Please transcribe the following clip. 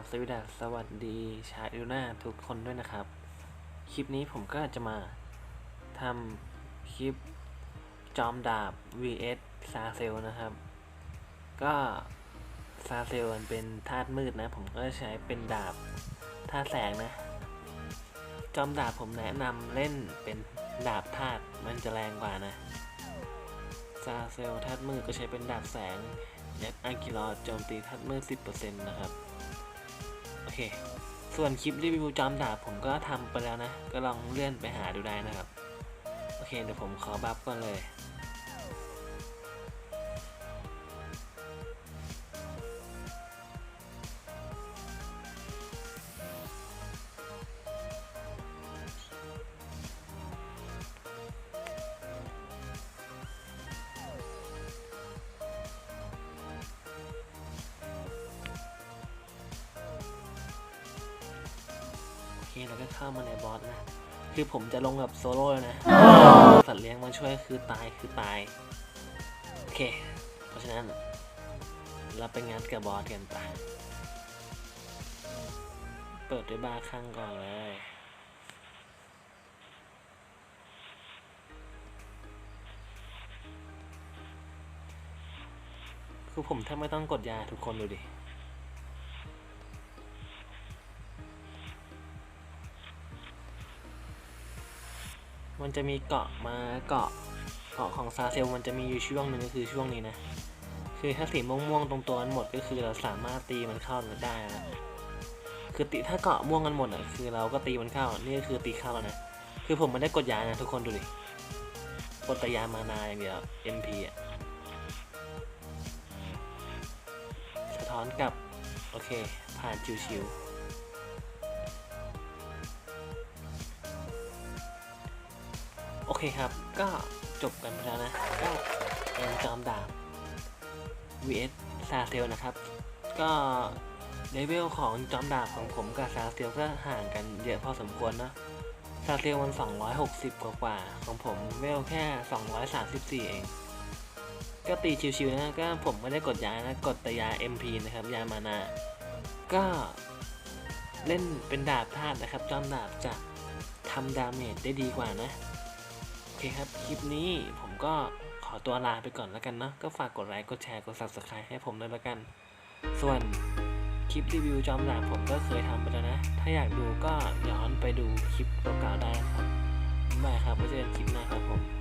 ดัสสวัสดีชาอิลนาทุกคนด้วยนะครับ คลิปนี้ผมก็จะมาทำคลิปจอมดาบ vs ซาเซลนะครับ ก็ซาเซลมันเป็นธาตุมืดนะ ผมก็ใช้เป็นดาบธาตุแสงนะ จอมดาบผมแนะนำเล่นเป็นดาบธาตุมันจะแรงกว่านะซาเซลธาตุมืดก็ใช้เป็นดาบแสงยัดอากิลอโจมตีธาตุมืด10%นะครับ เค ส่วนคลิปรีวิวจอมดาบผมก็ทำไปแล้วนะ ก็ลองเลื่อนไปหาดูได้นะครับ โอเค เดี๋ยวผมขอบัฟก่อนเลย โอเคแล้วก็เข้ามาในบอสนะ คือผมจะลงแบบโซโล่เลยนะ สัตว์เลี้ยงมาช่วยคือตายคือตาย โอเค เพราะฉะนั้น เราไปงัดกับบอสกันไป เปิดด้วยบาร์ข้างก่อนเลยคือผมแทบไม่ต้องกดยาทุกคนดูดิ มันจะมีเกาะมาเกาะเกาะของซาเซลมันจะมีอยู่ช่วงหนึ่งก็คือช่วงนี้นะ คือถ้าสีม่วงๆตรงตัวมันหมดก็คือเราสามารถตีมันเข้าได้นะคือติถ้าเกาะม่วงกันหมดอะคือเราก็ตีมันเข้า นี่ก็คือตีเข้าแล้วนะ คือผมไม่ได้กดยานะทุกคนดูดิ กดแต่ยามานาอย่างเดียว MP อะ สะท้อนกลับ โอเค ผ่านชิวๆ โอเคครับ ก็จบกันไปแล้วนะ ก็เป็นจอมดาบ vs ซาเซลนะครับ ก็เลเวลของจอมดาบของผมกับซาเซลก็ห่างกันเยอะพอสมควรนะซาเซลมัน 260 กว่ากว่าของผมเวลแค่ 234 เอง ก็ตีชิวๆนะ ก็ผมไม่ได้กดยานะ กดแต่ยา MP นะครับ ยามานาก็เล่นเป็นดาบธาตุนะครับ จอมดาบจะทำดาเมจได้ดีกว่านะ เคครับ คลิปนี้ผมก็ขอตัวลาไปก่อนแล้วกันเนาะก็ฝากกดไลค์ กดแชร์ กด subscribe ให้ผมด้วยแล้วกัน ส่วนคลิปรีวิวจอมดาบผมก็เคยทำไปแล้วนะ ถ้าอยากดูก็ย้อนไปดูคลิปเก่าๆได้ครับไม่ครับไว้เจอกันคลิปหน้าครับผม